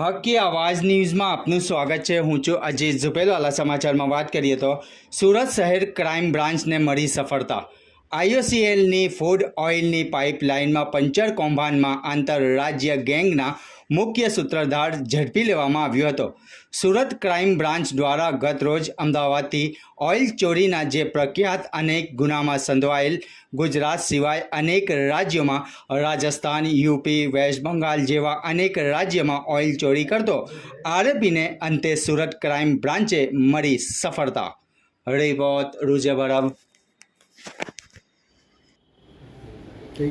હકી આવાજ ન્યૂઝમાં આપનું સ્વાગત છે. હું છું અજીત ઝુપેલવાલા સમાચારમાં વાત કરીએ તો સુરત શહેર ક્રાઇમ બ્રાન્ચને મળી સફળતા. આઈઓસીએલની ફૂડ ઓઇલની પાઇપલાઇનમાં પંચર કૌભાંડમાં આંતરરાજ્ય ગેંગના મુખ્ય સૂત્રધાર ઝડપી લેવામાં આવ્યો હતો. સુરત ક્રાઇમ બ્રાન્ચ દ્વારા ગત રોજ અમદાવાદથી ઓઇલ ચોરીના જે પ્રખ્યાત અનેક ગુનામાં સંડોવાયેલ ગુજરાત સિવાય અનેક રાજ્યોમાં રાજસ્થાન, યુપી, વેસ્ટ બંગાળ જેવા અનેક રાજ્યમાં ઓઇલ ચોરી કરતો આરોપીને અંતે સુરત ક્રાઇમ બ્રાન્ચે મળી સફળતા. રિપોર્ટ રૂજે બરબ થઈ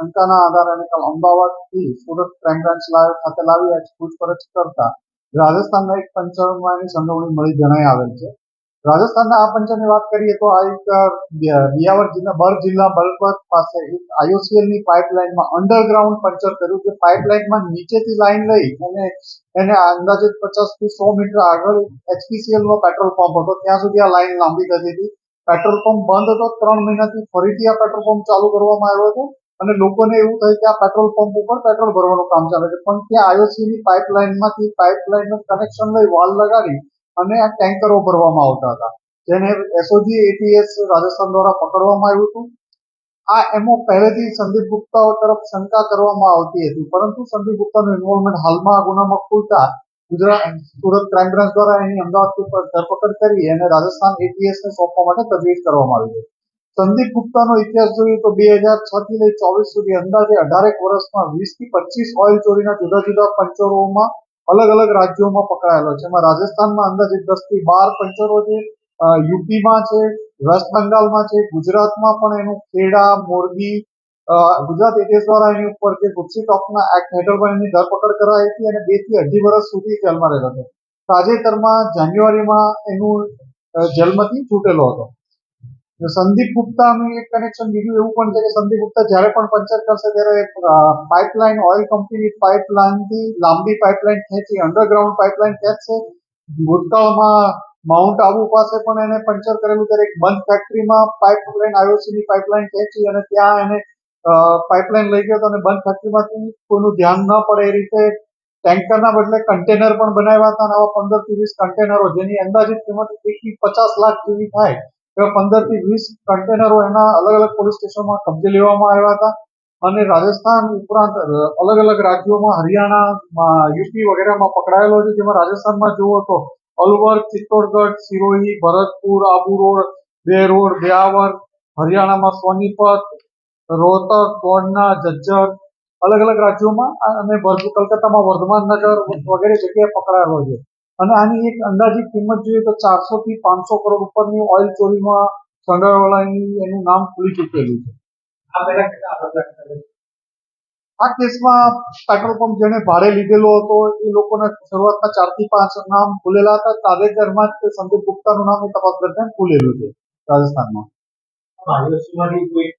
શંકાના આધારે અને અમદાવાદથી સુરત ક્રાઇમ બ્રાન્ચ ખાતે લાવી પૂછપરછ કરતા રાજસ્થાનના એક પંચરમાં એની સંડોવણી મળી જણાઈ આવેલ છે. રાજસ્થાનના આ પંચરની વાત કરીએ તો આ એક બિયાવર જિલ્લા બર જિલ્લા બલપત પાસે એક આઈઓસીએલની પાઇપલાઇનમાં અંડરગ્રાઉન્ડ પંચર કર્યું જે પાઇપલાઇનમાં નીચેથી લાઈન લઈ અને એને અંદાજે પચાસથી સો મીટર આગળ એચપીસીએલ નો પેટ્રોલ પંપ હતો. ત્યાં સુધી આ લાઇન લાંબી થતી હતી. પેટ્રોલ પંપ બંધ હતો. ત્રણ મહિનાથી ફરીથી આ પેટ્રોલ પંપ ચાલુ કરવામાં આવ્યો હતો. અને લોકોને એવું થયું કે આ પેટ્રોલ પંપ ઉપર પેટ્રોલ ભરવાનું કામ ચાલે છે. પણ ત્યાં આયોસી ની પાઇપલાઇનમાંથી પાઇપલાઇનનું કનેક્શન લઈ વાલ લગાડી અને આ ટેન્કરો ભરવામાં આવતા હતા. જેને એસઓજી એટીએસ રાજસ્થાન દ્વારા પકડવામાં આવ્યું હતું. આ એમાં પહેલેથી સંદીપ ગુપ્તાઓ તરફ શંકા કરવામાં આવતી હતી. પરંતુ સંદીપ ગુપ્તાનું ઇન્વોલ્વમેન્ટ હાલમાં આ ગુનામાં ખુલતા ગુજરાત સુરત ક્રાઇમ બ્રાન્ચ દ્વારા એની અમદાવાદ ધરપકડ કરી અને રાજસ્થાન એટીએસ ને સોંપવા માટે તજવીજ કરવામાં આવી છે સંદીપ ગુપ્તાનો ઇતિહાસ જોઈએ તો બે હજાર છ થી લઈ ચોવીસ સુધી અંદાજે અઢારેક વર્ષમાં વીસથી પચીસ ઓઇલ ચોરીના જુદા જુદા પંચરોમાં અલગ અલગ રાજ્યોમાં પકડાયેલો છે. એમાં રાજસ્થાનમાં અંદાજે દસથી બાર પંચરો છે યુપીમાં છે, વેસ્ટ બંગાળમાં છે, ગુજરાતમાં પણ એનું ખેડા, મોરબી ગુજરાત એટીએસ દ્વારા એની ઉપર જે ગુપ્સી ટોપના એક્ટ હેઠળ પણ એની ધરપકડ કરાઈ હતી અને બેથી અઢી વર્ષ સુધી જેલમાં રહેલો હતો. તાજેતરમાં જાન્યુઆરીમાં એનું જેલમાંથી છૂટેલો હતો. સંદીપ ગુપ્તાનું એક કનેક્શન બીજું એવું પણ છે કે સંદીપ ગુપ્તા જ્યારે પણ પંચર કરશે ત્યારે પાઇપલાઇન ઓઇલ કંપની પાઇપલાઇનથી લાંબી પાઇપલાઇન ખેંચી અંડરગ્રાઉન્ડ પાઇપલાઇન ખેંચશે. ભૂતકાળમાં માઉન્ટ આબુ પાસે પણ એને પંચર કરેલું ત્યારે એક બંધ ફેક્ટરીમાં પાઇપલાઇન આઈઓસી ની પાઇપલાઇન ખેંચી અને ત્યાં એને પાઇપલાઇન લઈ ગયો હતો અને બંધ ફેક્ટરીમાંથી કોઈનું ધ્યાન ન પડે એ રીતે ટેન્કરના બદલે કન્ટેનર પણ બનાવ્યા હતા અને આવા પંદર વીસ કન્ટેનરો જેની અંદાજિત કિંમત પચાસ લાખ જેવી થાય. એવા પંદરથી વીસ કન્ટેનરો એના અલગ અલગ પોલીસ સ્ટેશનમાં કબજે લેવામાં આવ્યા હતા. અને રાજસ્થાન ઉપરાંત અલગ અલગ રાજ્યોમાં હરિયાણા યુપી વગેરેમાં પકડાયેલો છે. જેમાં રાજસ્થાનમાં જુઓ તો, અલવર, ચિત્તોડગઢ સિરોહી ભરતપુર, આબુ રોડ, બે રોડ બ્યાવર હરિયાણામાં સોનીપત રોહતક, ગોંડના, જજ્જર અલગ અલગ રાજ્યોમાં, અને કલકત્તામાં વર્ધમાન નગર વગેરે જગ્યાએ પકડાયેલો છે. અને આની એક અંદાજિત કિંમત જોઈએ તો ચારસો થી પાંચસો કરોડ ઉપરની ઓઇલ ચોરીમાં સંડોવાળાની એનું નામ ખુલી ચૂકેલું છે. આ કેસમાં પેટ્રોલ પંપ જેને ભાડે લીધેલો હતો એ લોકોના શરૂઆતમાં ચારથી પાંચ નામ ખુલેલા હતા. તાજેતરમાં જ સંદીપ ગુપ્તાનું નામ એ તપાસ દરમિયાન ખુલેલું છે રાજસ્થાનમાં. કોઈ